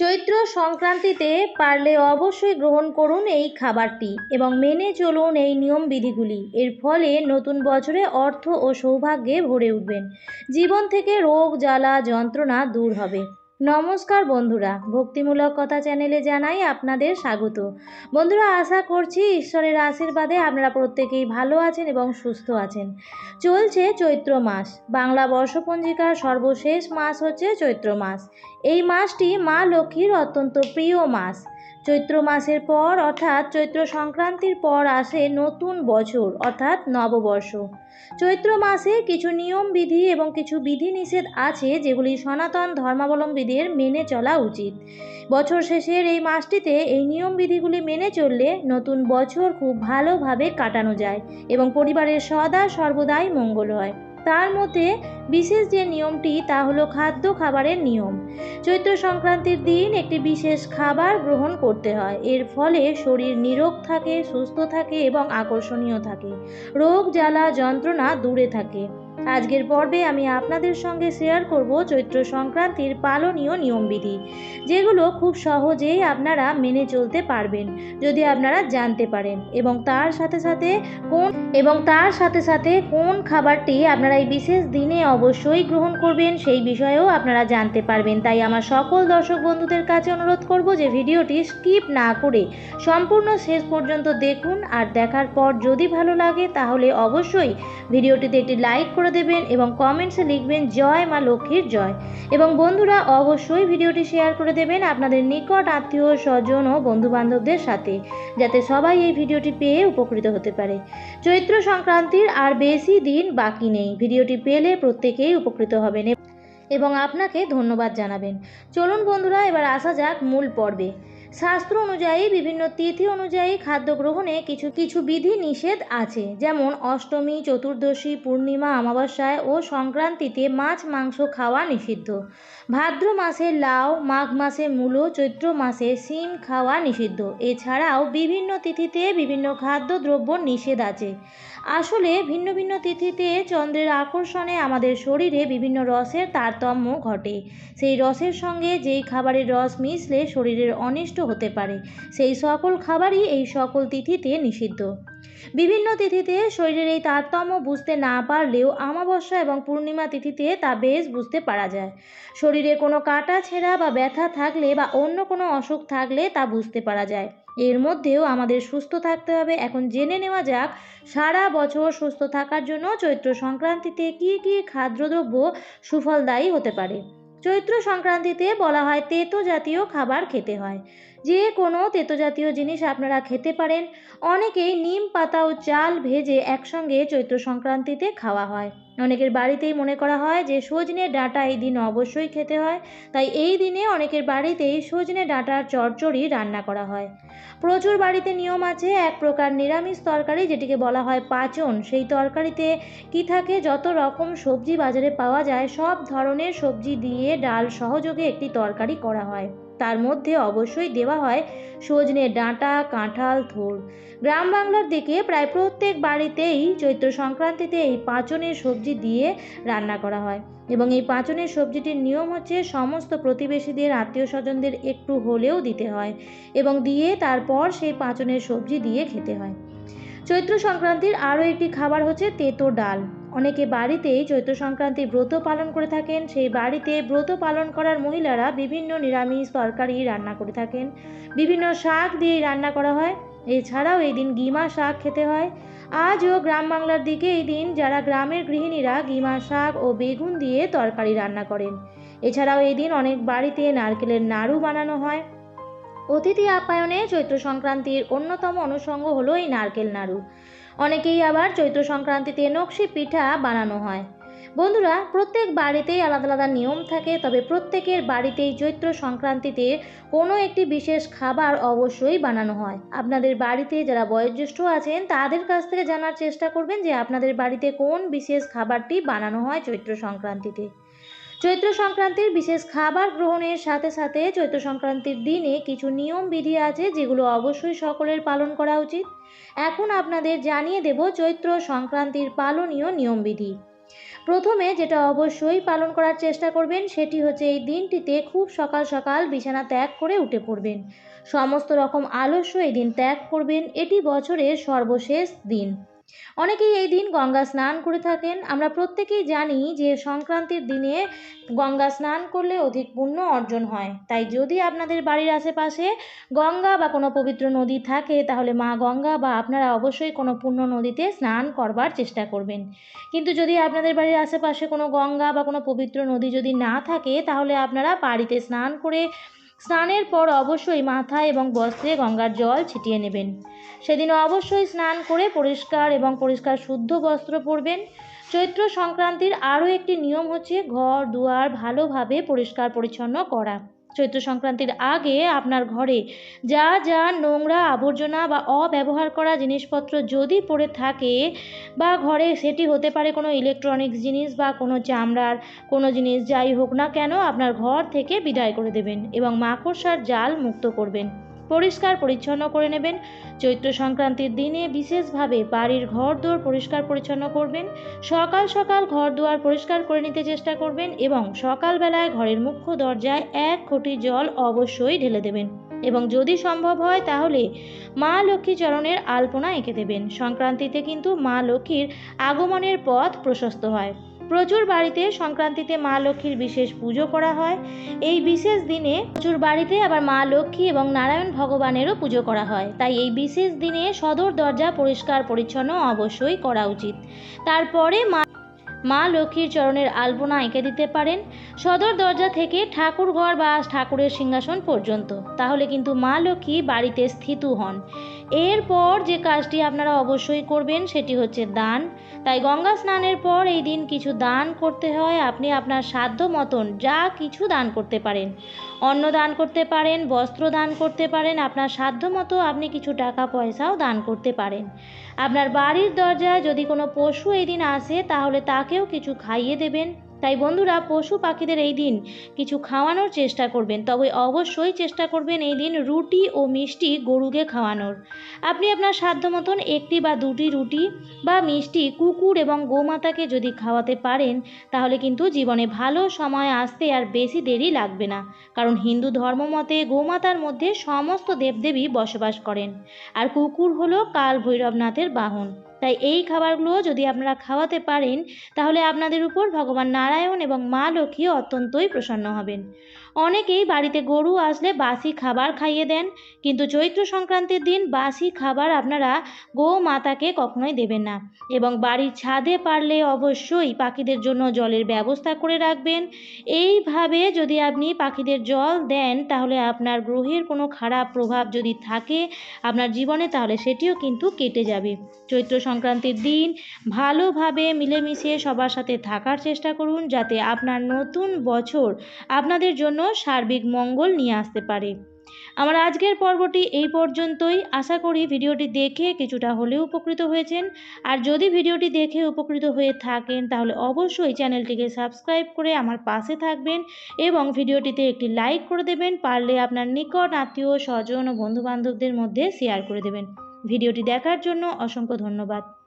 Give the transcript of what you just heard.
চৈত্র সংক্রান্তিতে পারলে অবশ্যই গ্রহণ করুন এই খাবারটি এবং মেনে চলুন এই নিয়মবিধিগুলি। এর ফলে নতুন বছরে অর্থ ও সৌভাগ্যে ভরে উঠবেন। জীবন থেকে রোগ, জ্বালা, যন্ত্রণা দূর হবে। নমস্কার বন্ধুরা, ভক্তিমূলক কথা চ্যানেলে জানাই আপনাদের স্বাগত। বন্ধুরা, আশা করছি ঈশ্বরের আশীর্বাদে আপনারা প্রত্যেকেই ভালো আছেন এবং সুস্থ আছেন। চলছে চৈত্র মাস। বাংলা বর্ষপঞ্জিকার সর্বশেষ মাস হচ্ছে চৈত্র মাস। এই মাসটি মা লক্ষ্মীর অত্যন্ত প্রিয় মাস। চৈত্র মাসের পর অর্থাৎ চৈত্র সংক্রান্তির পর আসে নতুন বছর, অর্থাৎ নববর্ষ। চৈত্র মাসে কিছু নিয়ম বিধি এবং কিছু বিধিনিষেধ আছে যেগুলি সনাতন ধর্মাবলম্বীদের মেনে চলা উচিত। বছর শেষের এই মাসটিতে এই নিয়ম বিধিগুলি মেনে চললে নতুন বছর খুব ভালোভাবে কাটানো যায় এবং পরিবারের সদা সর্বদাই মঙ্গল হয়। তার মধ্যে বিশেষ যে নিয়মটি তা হলো খাদ্য খাবারের নিয়ম। চৈত্র সংক্রান্তির দিন একটি বিশেষ খাবার গ্রহণ করতে হয়। এর ফলে শরীর নিরোগ থাকে, সুস্থ থাকে এবং আকর্ষণীয় থাকে। রোগ, জ্বালা, যন্ত্রণা দূরে থাকে। আজকের পর্বে আমি আপনাদের সঙ্গে শেয়ার করব চৈত্র সংক্রান্তির পালনীয় নিয়মবিধি, যেগুলো খুব সহজেই আপনারা মেনে চলতে পারবেন যদি আপনারা জানতে পারেন এবং তার সাথে সাথে কোন, এবং তার সাথে সাথে কোন খাবারটি আপনারা এই বিশেষ দিনে অবশ্যই গ্রহণ করবেন সেই বিষয়েও আপনারা জানতে পারবেন। তাই আমার সকল দর্শক বন্ধুদের কাছে অনুরোধ করব যে ভিডিওটি স্কিপ না করে সম্পূর্ণ শেষ পর্যন্ত দেখুন আর দেখার পর যদি ভালো লাগে তাহলে অবশ্যই ভিডিওটিতে একটি লাইক করে দেবেন এবং কমেন্টসে লিখবেন, জয় মা লক্ষ্মীর জয়। এবং বন্ধুরা, অবশ্যই ভিডিওটি শেয়ার করে দেবেন আপনাদের নিকট আত্মীয় স্বজন ও বন্ধুবান্ধবদের সাথে, যাতে সবাই এই ভিডিওটি পেয়ে উপকৃত হতে পারে। চৈত্র সংক্রান্তির আর বেশি দিন বাকি নেই, ভিডিওটি পেলে প্রত্যেকেই উপকৃত হবেন এবং আপনাকে ধন্যবাদ জানাবেন। চলুন বন্ধুরা, এবার আসা যাক মূল পর্বে। শাস্ত্র অনুযায়ী, বিভিন্ন তিথি অনুযায়ী খাদ্য গ্রহণে কিছু কিছু বিধি নিষেধ আছে। যেমন, অষ্টমী, চতুর্দশী, পূর্ণিমা, অমাবস্যায় ও সংক্রান্তিতে মাছ, মাংস খাওয়া নিষিদ্ধ। ভাদ্র মাসে লাউ, মাঘ মাসে মূলো, চৈত্র মাসে শিম খাওয়া নিষিদ্ধ। এছাড়াও বিভিন্ন তিথিতে বিভিন্ন খাদ্যদ্রব্য নিষেধ আছে। আসলে, ভিন্ন ভিন্ন তিথিতে চন্দ্রের আকর্ষণে আমাদের শরীরে বিভিন্ন রসের তারতম্য ঘটে। সেই রসের সঙ্গে যেই খাবারের রস মিশলে শরীরের অনিষ্ট হতে পারে। সেই সকল খাবারই এই সকল তিথিতে নিষিদ্ধ। বিভিন্ন তিথিতে শরীরের এই তারতম্য বুঝতে না পারলেও আমাবস্যা এবং পূর্ণিমা তিথিতে তা বেশ বুঝতে পারা যায়। শরীরে কোনো কাটা, ছেঁড়া বা ব্যথা থাকলে বা অন্য কোনো অসুখ থাকলে তা বুঝতে পারা যায়। এর মধ্যেও আমাদের সুস্থ থাকতে হবে। এখন জেনে নেওয়া যাক, সারা বছর সুস্থ থাকার জন্য চৈত্র সংক্রান্তিতে কী কী খাদ্যদ্রব্য সুফলদায়ী হতে পারে। চৈত্র সংক্রান্তিতে বলা হয় তেতো জাতীয় খাবার খেতে হয়। যে কোনো তেতো জাতীয় জিনিস আপনারা খেতে পারেন। অনেকেই নিম পাতা ও চাল ভেজে একসঙ্গে চৈত্র সংক্রান্তিতে খাওয়া হয়। অনেকের বাড়িতেই মনে করা হয় যে, সজনে ডাঁটা এই দিন অবশ্যই খেতে হয়। তাই এই দিনে অনেকের বাড়িতেই সজনে ডাঁটার চচ্চড়ি রান্না করা হয়। প্রচুর বাড়িতে নিয়ম আছে, এক প্রকার নিরামিষ তরকারি যেটিকে বলা হয় পাচন। সেই তরকারিতে কি থাকে? যত রকম সবজি বাজারে পাওয়া যায়, সব ধরনের সবজি দিয়ে ডাল সহযোগে একটি তরকারি করা হয়। তার মধ্যে অবশ্যই দেওয়া হয় সজনে ডাঁটা, কাঁঠাল থোর গ্রাম বাংলার দিকে প্রায় প্রত্যেক বাড়িতেই চৈত্র সংক্রান্তিতে এই পাঁচনের সবজি দিয়ে রান্না করা হয় এবং এই পাঁচনের সবজিটির নিয়ম হচ্ছে সমস্ত প্রতিবেশীদের আত্মীয় স্বজনদের একটু হলেও দিতে হয় এবং দিয়ে তারপর সেই পাঁচনের সবজি দিয়ে খেতে হয়। চৈত্র সংক্রান্তির আরও একটি খাবার হচ্ছে তেতো ডাল। অনেকে বাড়িতেই চৈত্র সংক্রান্তি ব্রত পালন করে থাকেন। সেই বাড়িতে ব্রত পালন করার মহিলারা বিভিন্ন নিরামিষ তরকারি রান্না করে থাকেন। বিভিন্ন শাক দিয়ে রান্না করা হয়। এছাড়াও এই দিন গিমা শাক খেতে হয়। আজও গ্রাম বাংলার দিকে এই দিন যারা গ্রামের গৃহিণীরা গিমা শাক ও বেগুন দিয়ে তরকারি রান্না করেন। এছাড়াও এই দিন অনেক বাড়িতে নারকেলের নাড়ু বানানো হয়। অতিথি আপ্যায়নে চৈত্র সংক্রান্তির অন্যতম অনুষঙ্গ হলো এই নারকেল নাড়ু। অনেকেই আবার চৈত্র সংক্রান্তিতে নকশি পিঠা বানানো হয়। বন্ধুরা, প্রত্যেক বাড়িতেই আলাদা আলাদা নিয়ম থাকে, তবে প্রত্যেকের বাড়িতেই চৈত্র সংক্রান্তিতে কোনো একটি বিশেষ খাবার অবশ্যই বানানো হয়। আপনাদের বাড়িতে যারা বয়োজ্যেষ্ঠ আছেন, তাদের কাছ থেকে জানার চেষ্টা করবেন যে আপনাদের বাড়িতে কোন বিশেষ খাবারটি বানানো হয় চৈত্র সংক্রান্তিতে। চৈত্র সংক্রান্তির বিশেষ খাবার গ্রহণের সাথে সাথে চৈত্র সংক্রান্তির দিনে কিছু নিয়ম বিধি আছে, যেগুলো অবশ্যই সকলের পালন করা উচিত। এখন আপনাদের জানিয়ে দেব চৈত্র সংক্রান্তির পালনীয় নিয়মবিধি। প্রথমে যেটা অবশ্যই পালন করার চেষ্টা করবেন, সেটি হচ্ছে এই দিনটিতে খুব সকাল সকাল বিছানা ত্যাগ করে উঠে পড়বেন। সমস্ত রকম আলস্য এই দিন ত্যাগ করবেন। এটি বছরের সর্বশেষ দিন। অনেকেই এই দিন গঙ্গা স্নান করে থাকেন। আমরা প্রত্যেকেই জানি যে সংক্রান্তির দিনে গঙ্গা স্নান করলে অধিক পুণ্য অর্জন হয়। তাই যদি আপনাদের বাড়ির আশেপাশে গঙ্গা বা কোনো পবিত্র নদী থাকে, তাহলে মা গঙ্গা বা আপনারা অবশ্যই কোনো পুণ্য নদীতে স্নান করবার চেষ্টা করবেন। কিন্তু যদি আপনাদের বাড়ির আশেপাশে কোনো গঙ্গা বা কোনো পবিত্র নদী যদি না থাকে, তাহলে আপনারা বাড়িতে স্নান করে স্নানের পর অবশ্যই মাথা এবং বস্ত্রে গঙ্গার জল ছিটিয়ে নেবেন। সেদিন অবশ্যই স্নান করে পরিষ্কার এবং পরিষ্কার শুদ্ধ বস্ত্র পরবেন। চৈত্র সংক্রান্তির আরও একটি নিয়ম হচ্ছে ঘর দুয়ার ভালোভাবে পরিষ্কার পরিচ্ছন্ন করা। চৈত্র সংক্রান্তির আগে আপনার ঘরে যা যা নোংরা আবর্জনা বা অব্যবহার করা জিনিসপত্র যদি পড়ে থাকে বা ঘরে সেটি হতে পারে কোনো ইলেকট্রনিক্স জিনিস বা কোনো চামড়ার কোনো জিনিস, যাই হোক না কেন, আপনার ঘর থেকে বিদায় করে দেবেন এবং মাকড়সার জাল মুক্ত করবেন। পরিষ্কার পরিচ্ছন্ন করে নেবেন। চৈত্র সংক্রান্তির দিনে বিশেষভাবে বাড়ির ঘর দুয়ার পরিষ্কার পরিচ্ছন্ন করবেন। সকাল সকাল ঘর দুয়ার পরিষ্কার করে নিতে চেষ্টা করবেন এবং সকালবেলায় ঘরের মুখ্য দরজায় এক ঘটি জল অবশ্যই ঢেলে দেবেন। এবং যদি সম্ভব হয় তাহলে মা লক্ষ্মী চরণের আলপনা এঁকে দেবেন। সংক্রান্তিতে কিন্তু মা লক্ষ্মীর আগমনের পথ প্রশস্ত হয়। প্রচুর বাড়িতে সংক্রান্তিতে মা লক্ষ্মীর বিশেষ পুজো করা হয়। এই বিশেষ দিনে প্রচুর বাড়িতে আবার মা লক্ষ্মী এবং নারায়ণ ভগবানেরও পুজো করা হয়। তাই এই বিশেষ দিনে সদর দরজা পরিষ্কার, পরিচ্ছন্ন অবশ্যই করা উচিত। তারপরে মা মা লক্ষ্মীর চরণের আলপনা এঁকে দিতে পারেন। সদর দরজা থেকে ঠাকুর ঘর বা ঠাকুরের সিংহাসন পর্যন্ত। তাহলে কিন্তু মা লক্ষ্মী বাড়িতে স্থিত হন। এরপর যে কাজটি আপনারা অবশ্যই করবেন সেটি হচ্ছে দান। তাই গঙ্গা স্নানের পর এই দিন কিছু দান করতে হয়। আপনি আপনার সাধ্য মতন যা কিছু দান করতে পারেন। অন্ন দান করতে পারেন, বস্ত্র দান করতে পারেন, আপনার সাধ্য মতো আপনি কিছু টাকা পয়সাও দান করতে পারেন। আপনার বাড়ির দরজায় যদি কোনো পশু এই দিন আসে, তাহলে তাকেও কিছু খাইয়ে দেবেন। তাই বন্ধুরা পশু পাখিদের এই দিন কিছু খাওয়ানোর চেষ্টা করবেন। তবে অবশ্যই চেষ্টা করবেন এই দিন রুটি ও মিষ্টি গরুকে খাওয়ানোর। আপনি আপনার সাধ্য মতন একটি বা দুটি রুটি বা মিষ্টি, কুকুর এবং গোমাতাকে যদি খাওয়াতে পারেন, তাহলে কিন্তু জীবনে ভালো সময় আসতে আর বেশি দেরি লাগবে না। কারণ হিন্দু ধর্ম মতে গোমাতার মধ্যে সমস্ত দেবদেবী বসবাস করেন। আর কুকুর হলো কাল ভৈরবনাথের বাহন। তাই এই খাবারগুলো যদি আপনারা খাওয়াতে পারেন, তাহলে আপনাদের উপর ভগবান নারায়ণ এবং মা লক্ষ্মী অত্যন্তই প্রসন্ন হবেন। অনেকেই বাড়িতে গরু আসলে বাসি খাবার খাইয়ে দেন, কিন্তু চৈত্র সংক্রান্তির দিন বাসি খাবার আপনারা গো মাতাকে কখনোই দেবেন না। এবং বাড়ির ছাদে পারলে অবশ্যই পাখিদের জন্য জলের ব্যবস্থা করে রাখবেন। এইভাবে যদি আপনি পাখিদের জল দেন, তাহলে আপনার গ্রহের কোনো খারাপ প্রভাব যদি থাকে আপনার জীবনে, তাহলে সেটিও কিন্তু কেটে যাবে। চৈত্র সংক্রান্তির দিন ভালোভাবে মিলেমিশে সবার সাথে থাকার চেষ্টা করুন, যাতে আপনার নতুন বছর আপনাদের জন্য সার্বিক মঙ্গল নিয়ে আসতে পারে। আমার আজকের পর্বটি এই পর্যন্তই। আশা করি ভিডিওটি দেখে কিছুটা হলেও উপকৃত হয়েছেন। আর যদি ভিডিওটি দেখে উপকৃত হয়ে থাকেন, তাহলে অবশ্যই চ্যানেলটিকে সাবস্ক্রাইব করে আমার পাশে থাকবেন এবং ভিডিওটিতে একটি লাইক করে দেবেন। পারলে আপনার নিকট আত্মীয়, স্বজন ও বন্ধুবান্ধবদের মধ্যে শেয়ার করে দেবেন। ভিডিওটি দেখার জন্য অসংখ্য ধন্যবাদ।